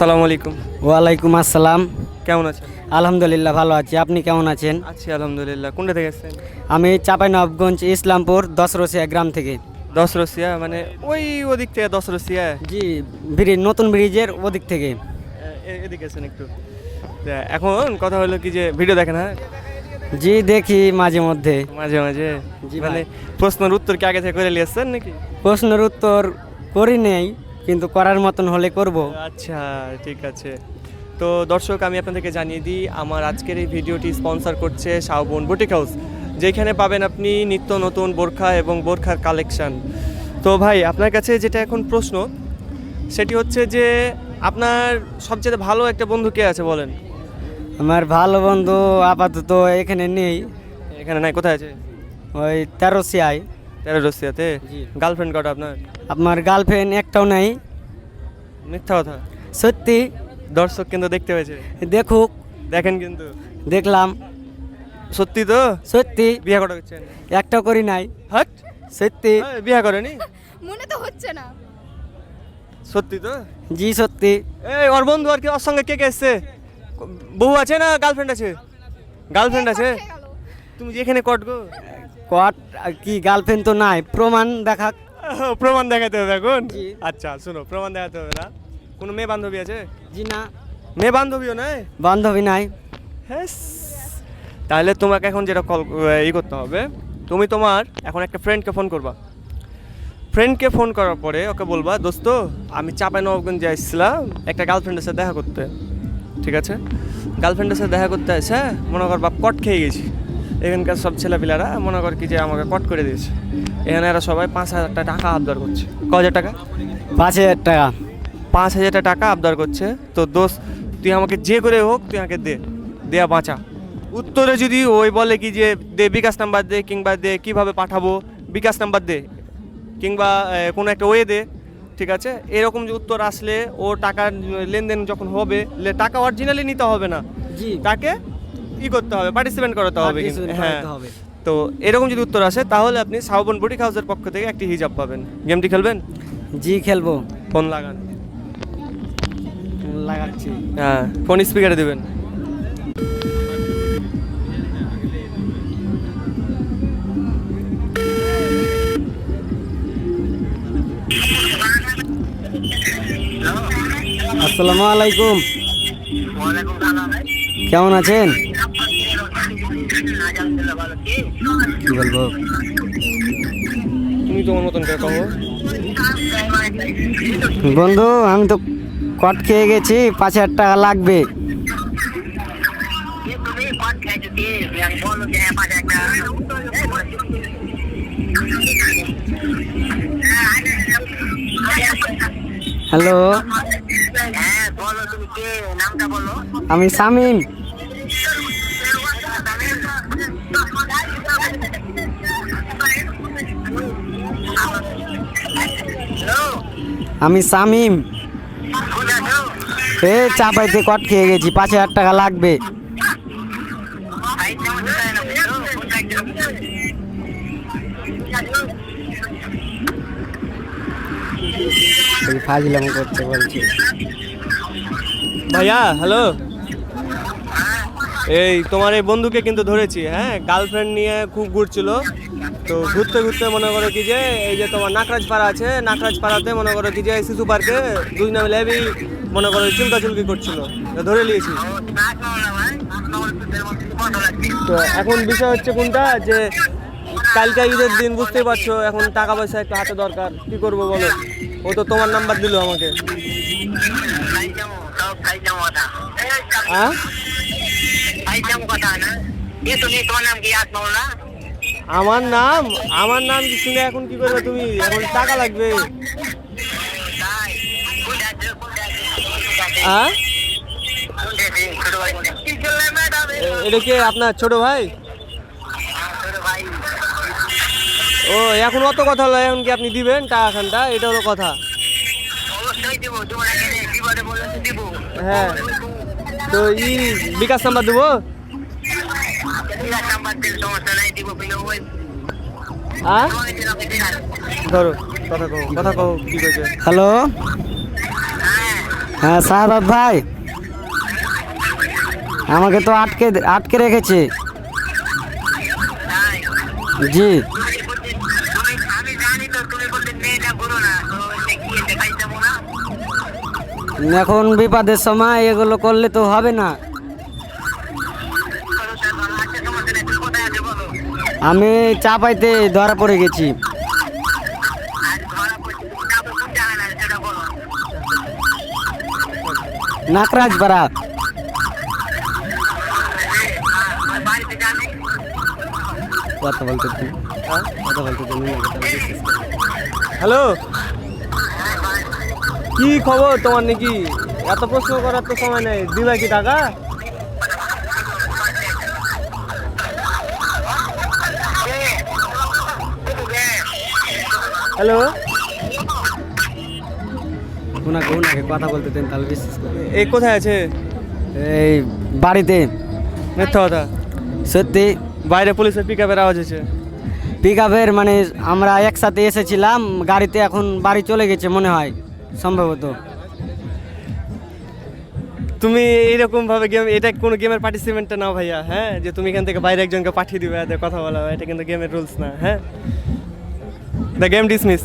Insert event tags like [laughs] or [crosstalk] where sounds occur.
আসসালামু আলাইকুম। ওয়ালাইকুম আসসালাম। কেমন আছেন? আলহামদুলিল্লাহ ভালো আছি। আপনি কেমন আছেন? আছি আলহামদুলিল্লাহ। কোনটা থেকে এসেছেন আমি চাঁপাইনবাবগঞ্জ ইসলামপুর দশরসিয়া গ্রাম থেকে। দশ রসিয়া মানে ওই ওদিক থেকে দশ রসিয়া জি ব্রিজ নতুন ব্রিজের ওদিক থেকে। এদিকে আছেন একটু। এখন কথা হলো কি যে ভিডিও দেখেন হ্যাঁ? জি দেখি মাঝে মধ্যে। মাঝে মাঝে। জি মানে। প্রশ্নের উত্তর কি আগে থেকে করে নিয়েছেন নাকি? প্রশ্নের উত্তর করি নেই। কিন্তু করার মতন হলে করব। আচ্ছা ঠিক আছে। তো দর্শক আমি আপনাদেরকে জানিয়ে দিই আমার আজকের এই ভিডিওটি স্পন্সর করছে শাওবন বুটিক হাউস যেখানে পাবেন আপনি নিত্য নতুন বোরখা এবং বোরখার কালেকশন। তো ভাই আপনার কাছে যেটা এখন প্রশ্ন সেটি হচ্ছে যে আপনার সবচেয়ে ভালো একটা বন্ধু কে আছে বলেন? আমার ভালো বন্ধু আপাতত এখানে নেই। এখানে নাই কোথায় আছে? ওই তেরোশিয়ায় তেরো রসিয়াতে গার্লফ্রেন্ড কটা আপনার? আপনার গার্লফ্রেন্ড একটাও নাই। মিথ্যা কথা। সত্যি। দর্শক কিন্তু দেখতে পেয়েছে। দেখুক। দেখেন কিন্তু। দেখলাম। সত্যি তো? সত্যি। বিয়ে কটা করছেন? একটাও করি নাই। হাট? সত্যি। বিয়ে করেনি? মনে তো হচ্ছে না। সত্যি তো? জি সত্যি। এই ওর বন্ধু আর কি ওর সঙ্গে কে কে এসছে? বউ আছে না গার্লফ্রেন্ড আছে? গার্লফ্রেন্ড আছে। তুমি যেখানে কট গো। কট কি গার্লফ্রেন্ড তো নাই। প্রমাণ দেখাক। [laughs] প্রমাণ দেখাতে হবে এখন? আচ্ছা শোনো প্রমাণ দেখাতে হবে না। কোনো মেয়ে বান্ধবী আছে? জি না। মেয়ে বান্ধবীও নাই? বান্ধবী নাই। হ্যাঁ তাহলে তোমাকে এখন যেটা কল ই করতে হবে তুমি তোমার এখন একটা ফ্রেন্ডকে ফোন করবা। ফ্রেন্ডকে ফোন করার পরে ওকে বলবা দোস্ত আমি চাপাই নবাবগঞ্জে আসছিলাম একটা গার্লফ্রেন্ডের সাথে দেখা করতে। ঠিক আছে? গার্লফ্রেন্ডের সাথে দেখা করতে আসে মনে কর বাপ কট খেয়ে গেছি। এখানকার সব ছেলেপিলারা মনে কর কি যে আমাকে কট করে দিয়েছে। এখানে এরা সবাই পাঁচ হাজার টাকা আবদার করছে। ক হাজার টাকা? পাঁচ হাজার টাকা। পাঁচ হাজার টাকা আবদার করছে। তো দোষ তুই আমাকে যে করে হোক তুই আমাকে দে। দেয়া বাঁচা। উত্তরে যদি ওই বলে কি যে দে বিকাশ নাম্বার দে কিংবা দে কীভাবে পাঠাবো? বিকাশ নাম্বার দে। কিংবা কোনো একটা ওয়ে দে। ঠিক আছে? এরকম যে উত্তর আসলে ও টাকার লেনদেন যখন হবে লে- টাকা অরিজিনালি নিতে হবে না। তাকে ই করতে হবে পার্টিসিপেন্ট করাতে হবে হ্যাঁ। হবে। তো এরকম যদি উত্তর আসে তাহলে আপনি সাউবন বুটিক হাউসের পক্ষ থেকে একটি হিজাব পাবেন। গেমটি খেলবেন? জি খেলব। ফোন লাগান। লাগাচ্ছি। হ্যাঁ ফোন স্পিকারে দিবেন। আসসালামু আলাইকুম। কেমন আছেন? কি বলব? তুমি তোমার মতন কহো বন্ধু আমি তো কট খেয়ে গেছি পাঁচ হাজার টাকা লাগবে। হ্যালো হ্যাঁ বলো তুমি কে? নামটা বলো। আমি শামিম। আমি আছো এ চাপাইতে কট খেয়ে গেছি, পাঁচ হাজার টাকা লাগবে। ফাজলাম করতে বলছি। ভাইয়া হ্যালো এই তোমার এই বন্ধুকে কিন্তু ধরেছি হ্যাঁ গার্লফ্রেন্ড নিয়ে খুব ঘুরছিল তো ঘুরতে ঘুরতে মনে করো কি যে এই যে তোমার নাকরাজ পাড়া আছে নাকরাজ পাড়াতে মনে করো কি যে শিশু পার্কে দুই নামে লেবি মনে করো চুলকা চুলকি করছিল ধরে নিয়েছি তো এখন বিষয় হচ্ছে কোনটা যে কালকে ঈদের দিন বুঝতেই পারছ এখন টাকা পয়সা একটু হাতে দরকার কি করব বলো ও তো তোমার নাম্বার দিল আমাকে হ্যাঁ ভাই কথা না এ তুমি তোমার নাম কি আসমউল না আমার নাম আমার নাম কি শুনে এখন কি করবে তুমি? এখন টাকা লাগবে। হ্যাঁ? এটা কি আপনার ছোট ভাই? ও এখন অত কথা হলো এখন কি আপনি দিবেন টাকাখানটা? এটা হলো কথা। হ্যাঁ। তো ই বিকাশ নাম্বার দেবো? ধরো কথা কও কথা কও কি কইছে? হ্যালো? হ্যাঁ। হ্যাঁ সাহাবাব ভাই। আমাকে তো আটকে আটকে রেখেছে। জি। এখন বিপদের সময় এগুলো করলে তো হবে না করো তার ভালো আছে সমস্যা নেই তুমি কোথায় আছে বলো আমি চাপাইতে ধরা পড়ে গেছি। নাকরাজ কথা বলতে হ্যাঁ কথা বলতে হ্যালো? কি খবর তোমার নাকি? এত প্রশ্ন করার তো সময় নেই। দিবা কি টাকা? হ্যালো ওনাকে ওনাকে কথা বলতে দেন তাহলে বিশ্বাস করে এই কোথায় আছে? এই বাড়িতে। মিথ্যা কথা। সত্যি। বাইরে পুলিশের পিক আপের আওয়াজ হচ্ছে পিক আপের মানে আমরা একসাথে এসেছিলাম গাড়িতে এখন বাড়ি চলে গেছে মনে হয় সম্ভবত। তুমি এইরকম ভাবে গেম এটা কোনো গেমের পার্টিসিপেন্টটা না ভাইয়া হ্যাঁ? যে তুমি এখান থেকে বাইরে একজনকে পাঠিয়ে দিবে কথা বলা এটা কিন্তু গেমের রুলস না হ্যাঁ? The game dismiss